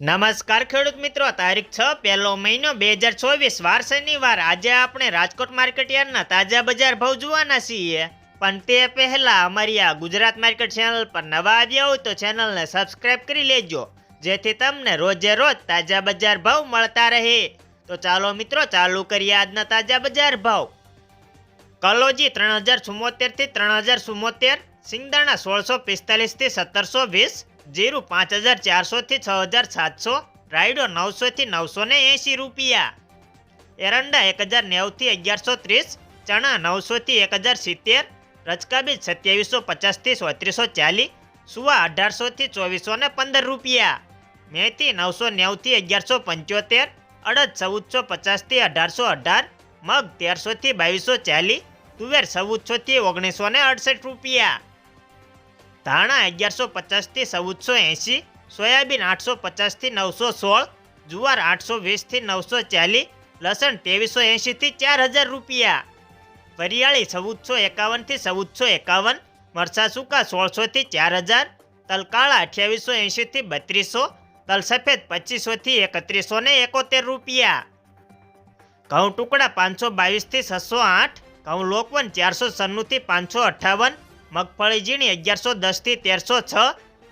નમસ્કાર ખેડૂત મિત્રો, તારીખ છ પહેલો મહિનો બે હજાર ચોવીસ, વાર શનિવાર. આજે આપણે રાજકોટ માર્કેટ યાર્ડના તાજા બજાર ભાવ જોવાના છીએ. પણ તે પહેલા અમારી આ ગુજરાત માર્કેટ ચેનલ પર નવા આવ્યા હોય તો ચેનલને સબસ્ક્રાઇબ કરી લેજો, જેથી તમને રોજે રોજ તાજા બજાર ભાવ મળતા રહે. તો ચાલો મિત્રો, ચાલુ કરીએ આજના તાજા બજાર ભાવ. કલોજી ત્રણ હજાર ચુમ્મોતેરથી ત્રણ હજાર ચુમ્મોતેર સિંગદાણા સોળસો પિસ્તાલીસથી સત્તરસો વીસ જીરું પાંચ હજાર ચારસો થી છ હજાર સાતસો, રાયડો નવસો થી નવસો ને એંશી રૂપિયા. એરંડા એક હજાર નેવું થી અગિયારસો ત્રીસ, ચણા નવસો થી એક હજાર સિત્તેર રચકાબીજ સત્યાવીસો પચાસથી ચોત્રીસો ચાલીસ, સુવા અઢારસો થી ચોવીસો ને પંદર રૂપિયા. મેથી નવસો નેવું થી અગિયારસો પંચોતેર, અડદ ચૌદસો પચાસથી અઢારસો અઢાર, મગ તેરસો થી બાવીસો ચાલીસ, તુવેર ચૌદસો થી ઓગણીસો ને અડસઠ રૂપિયા. ધાણા અગિયારસો પચાસથી ચૌદસો એંસી સોયાબીન આઠસો પચાસથી નવસો સોળ, જુવાર આઠસો વીસથી નવસો ચાલીસ, લસણ ત્રેવીસો એંશીથી ચાર હજાર રૂપિયા. વરિયાળી ચૌદસો એકાવનથી ચૌદસો એકાવન મરસા સૂકા સોળસોથી ચાર હજાર, તલકાળા અઠ્યાવીસો એંશીથી બત્રીસો, તલસફેદ પચીસોથી એકત્રીસો ને એકોતેર રૂપિયા. ઘઉં ટુકડા પાંચસો બાવીસથી છસો આઠ, ઘઉં લોકવન ચારસો સન્નુંથી પાંચસો અઠ્ઠાવન મગફળી ઝીણી અગિયારસો દસથી તેરસો છ,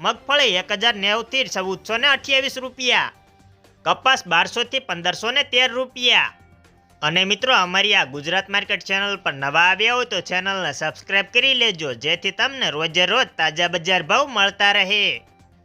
મગફળી એક હજાર નેવુંથી ચૌદસો ને અઠ્યાવીસ રૂપિયા. કપાસ બારસોથી પંદરસો ને તેર રૂપિયા. અને મિત્રો, અમારી આ ગુજરાત માર્કેટ ચેનલ પર નવા આવ્યા હોય તો ચેનલને સબસ્ક્રાઇબ કરી લેજો, જેથી તમને રોજે રોજ તાજા બજાર ભાવ મળતા રહે.